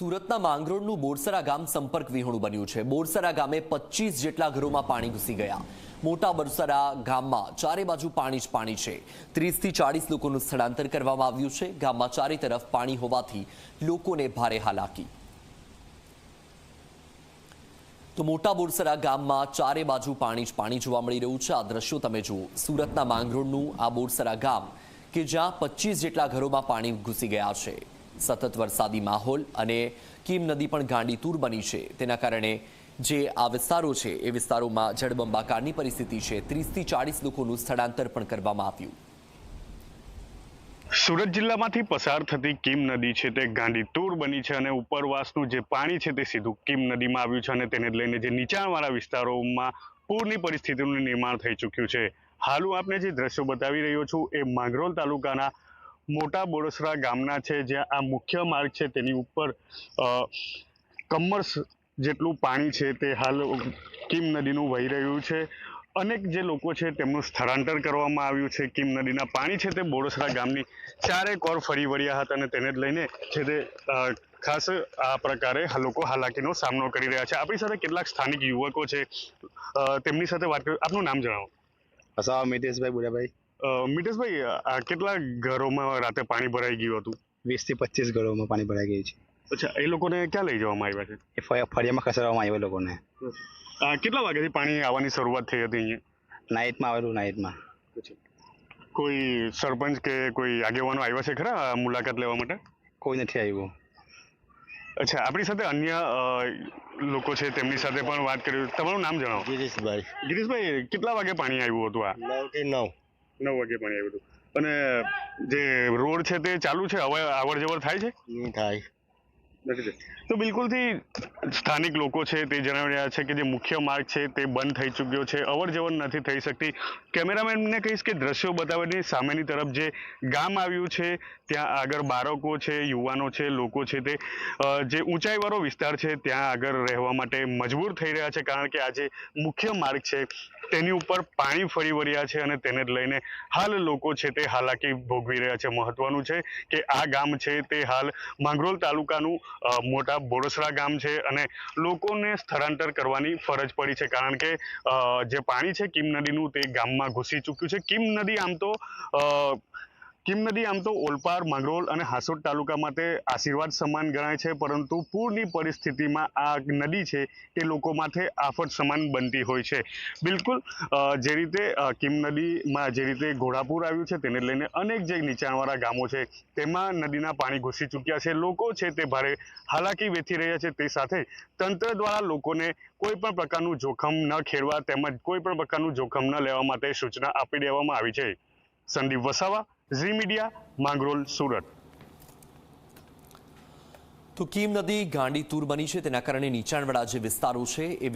સુરતના માંગરોળનું બોરસરા ગામ સંપર્ક વિહોણું બન્યું છે. બોરસરા ગામે પચીસ જેટલા ઘરોમાં પાણી ઘૂસી ગયા. મોટા બોરસરા ગામમાં ચારે બાજુ પાણી જ પાણી છે. ત્રીસથી ચાળીસ લોકોનું સ્થળાંતર કરવામાં આવ્યું છે. ગામમાં ચારે તરફ પાણી હોવાથી લોકોને ભારે હાલાકી. તો મોટા બોરસરા ગામમાં ચારે બાજુ પાણી જ પાણી જોવા મળી રહ્યું છે. આ દ્રશ્યો તમે જુઓ. સુરતના માંગરોળનું આ બોરસરા ગામ કે જ્યાં પચીસ જેટલા ઘરોમાં પાણી ઘૂસી ગયા છે. સતત વરસાદી માહોલ અને કીમ નદી પણ ગાંડીતૂર બની છે. તેના કારણે જે આ વિસ્તારો છે, એ વિસ્તારોમાં જળબંબાકારની પરિસ્થિતિ છે. ત્રીસથી ચાળીસ લોકોનું સ્થળાંતર પણ કરવામાં આવ્યું. સુરત જિલ્લામાંથી પસાર થતી કીમ નદી છે, તે ગાંડીતુર બની છે અને ઉપરવાસનું જે પાણી છે, તે સીધું કીમ નદીમાં આવ્યું છે અને તેને લઈને જે નીચાણવાળા વિસ્તારોમાં પૂરની પરિસ્થિતિનું નિર્માણ થઈ ચૂક્યું છે. હાલ હું આપને જે દ્રશ્યો બતાવી રહ્યો છું, એ માંગરોલ તાલુકાના મોટા બોડસરા ગામના છે, જ્યાં આ મુખ્ય માર્ગ છે, તેની ઉપર કમર્સ જેટલું પાણી છે, તે હાલ કિમ નદીનું વહી રહ્યું છે. અનેક જે લોકો છે, તેમનું સ્થળાંતર કરવામાં આવ્યું છે. કિમ નદીના પાણી છે, તે બોડસરા ગામની ચારે કોર ફરી વળ્યા હતા અને તેને જ લઈને છે તે ખાસ આ પ્રકારે લોકો હાલાકીનો સામનો કરી રહ્યા છે. આપણી સાથે કેટલાક સ્થાનિક યુવકો છે. તેમની સાથે વાત કરી આપનું નામ જણાવો. અસાવા મિતેશભાઈ બુડાભાઈ. મિતેશભાઈ આ કેટલા ઘરોમાં રાતે પાણી ભરાઈ ગયું હતું? વીસથી પચીસ ઘરોમાં પાણી ભરાઈ ગયું છે. અચ્છા એ લોકોને ક્યાં લઈ જવામાં આવ્યા છે? એ ફળ- ફળિયામાં ખસેડવામાં આવ્યા લોકોને. આ કેટલા વાગ્યાથી પાણી આવવાની શરૂઆત થઈ હતી અહીંયા? નાઇટમાં આવેલું નાઇટમાં. કોઈ સરપંચ કે કોઈ આગેવાનો આવ્યા છે ખરા મુલાકાત લેવા માટે? કોઈ નથી આવ્યું. અચ્છા આપણી સાથે અન્ય લોકો છે તેમની સાથે પણ વાત કરી. તમારું નામ જણાવો. ગિરીશભાઈ. ગિરીશભાઈ કેટલા વાગે પાણી આવ્યું હતું આ? નવથી નવ. નવ વાગે પાણી આવ્યું હતું. અને જે રોડ છે તે ચાલુ છે? હવે અવર જવર થાય છે? નહીં થાય. નથી તો બિલકુલથી સ્થાનિક લોકો છે તે જણાવી રહ્યા છે કે જે મુખ્ય માર્ગ છે તે બંધ થઈ ચૂક્યો છે. અવર જવર નથી થઈ શકતી. કેમેરામેનને કહીશ કે દ્રશ્યો બતાવીને સામેની તરફ જે ગામ આવ્યું છે ત્યાં આગળ બાળકો છે યુવાનો છે લોકો છે તે જે ઊંચાઈવાળો વિસ્તાર છે ત્યાં આગળ રહેવા માટે મજબૂર થઈ રહ્યા છે. કારણ કે આ જે મુખ્ય માર્ગ છે તેની ઉપર પાણી ફરી વળ્યા છે અને તેને લઈને હાલ લોકો છે તે હાલાકી ભોગવી રહ્યા છે. મહત્વનું છે કે આ ગામ છે તે હાલ માંગરોલ તાલુકાનું મોટા બોરસરા ગામ છે અને લોકોને સ્થળાંતર કરવાની ફરજ પડી છે. કારણ કે જે પાણી છે કીમ નદીનું તે ગામમાં ઘૂસી ચૂક્યું છે. કીમ નદી આમ તો કીમ નદી આમ તો ઓલપાડ, માંગરોળ અને હાસોદ તાલુકા માટે આશીર્વાદ સમાન ગણાય છે, પરંતુ પૂરની પરિસ્થિતિમાં આ નદી છે એ લોકો માટે આફત સમાન બનતી હોય છે. બિલકુલ જે રીતે કિમ કીમ નદીમાં જે રીતે ઘોડાપુર આવ્યું છે તેને લઈને અનેક જે નીચાણવાળા ગામો છે તેમાં નદીના પાણી ઘૂસી ચૂક્યા છે. લોકો છે તે ભારે હાલાકી વેઠી રહ્યા છે તે સાથે તંત્ર દ્વારા લોકોને કોઈ પણ પ્રકારનું જોખમ ન ખેડવા તેમજ કોઈ પણ પ્રકારનું જોખમ ન લેવા માટે સૂચના આપી દેવામાં આવી છે. Sandeep Vasava Zee Media, Mangrol, Surat. તો કીમ નદી ગાંડીતૂર બની છે. તેના કારણે નીચાણવાળા જે વિસ્તારો છે, એ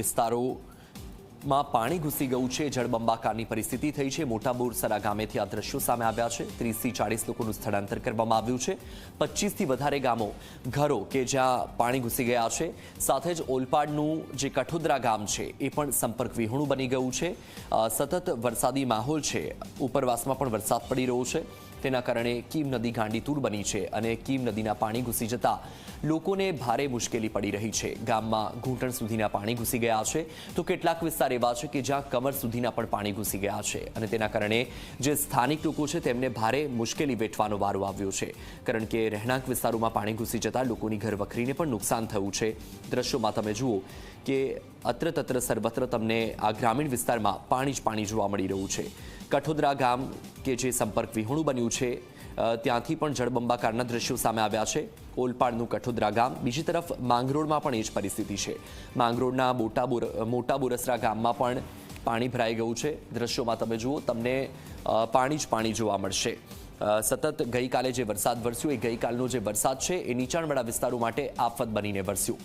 વિસ્તારોમાં પાણી ઘૂસી ગયું છે. જળબંબાકારની પરિસ્થિતિ થઈ છે. મોટા બોરસરા ગામેથી આ દ્રશ્યો સામે આવ્યા છે. ત્રીસથી ચાળીસ લોકોનું સ્થળાંતર કરવામાં આવ્યું છે. પચીસથી વધારે ગામો, ઘરો કે જ્યાં પાણી ઘૂસી ગયા છે. સાથે જ ઓલપાડનું જે કઠોદરા ગામ છે, એ પણ સંપર્ક વિહોણું બની ગયું છે. સતત વરસાદી માહોલ છે. ઉપરવાસમાં પણ વરસાદ પડી રહ્યો છે. તેના કારણે કીમ નદી ગાંડીતૂર બની છે અને કીમ નદીના પાણી ઘૂસી જતા લોકોને ભારે મુશ્કેલી પડી રહી છે. ગામમાં ઘૂંટણ સુધીના પાણી ઘૂસી ગયા છે. તો કેટલાક વિસ્તાર એવા છે કે જ્યાં કમર સુધીના પણ પાણી ઘૂસી ગયા છે અને તેના કારણે જે સ્થાનિક લોકો છે તેમને ભારે મુશ્કેલી વેઠવાનો વારો આવ્યો છે. કારણ કે રહેણાંક વિસ્તારોમાં પાણી ઘૂસી જતા લોકોની ઘર વખરીને પણ નુકસાન થયું છે. દ્રશ્યોમાં તમે જુઓ કે અત્ર તત્ર સર્વત્ર તમને આ ગ્રામીણ વિસ્તારમાં પાણી જ પાણી જોવા મળી રહ્યું છે. કઠોદરા ગામ કે જે સંપર્ક વિહોણું બન્યું છે ત્યાંથી પણ જળબંબાકારના દ્રશ્યો સામે આવ્યા છે. ઓલપાડનું કઠોદરા ગામ, બીજી તરફ માંગરોળમાં પણ એ જ પરિસ્થિતિ છે. માંગરોળના મોટા મોટા બોરસરા ગામમાં પણ પાણી ભરાઈ ગયું છે. દ્રશ્યોમાં તમે જુઓ, તમને પાણી જ પાણી જોવા મળશે. સતત ગઈકાલે જે વરસાદ વરસ્યો, એ ગઈકાલનો જે વરસાદ છે, એ નીચાણવાળા વિસ્તારો માટે આફત બનીને વરસ્યું.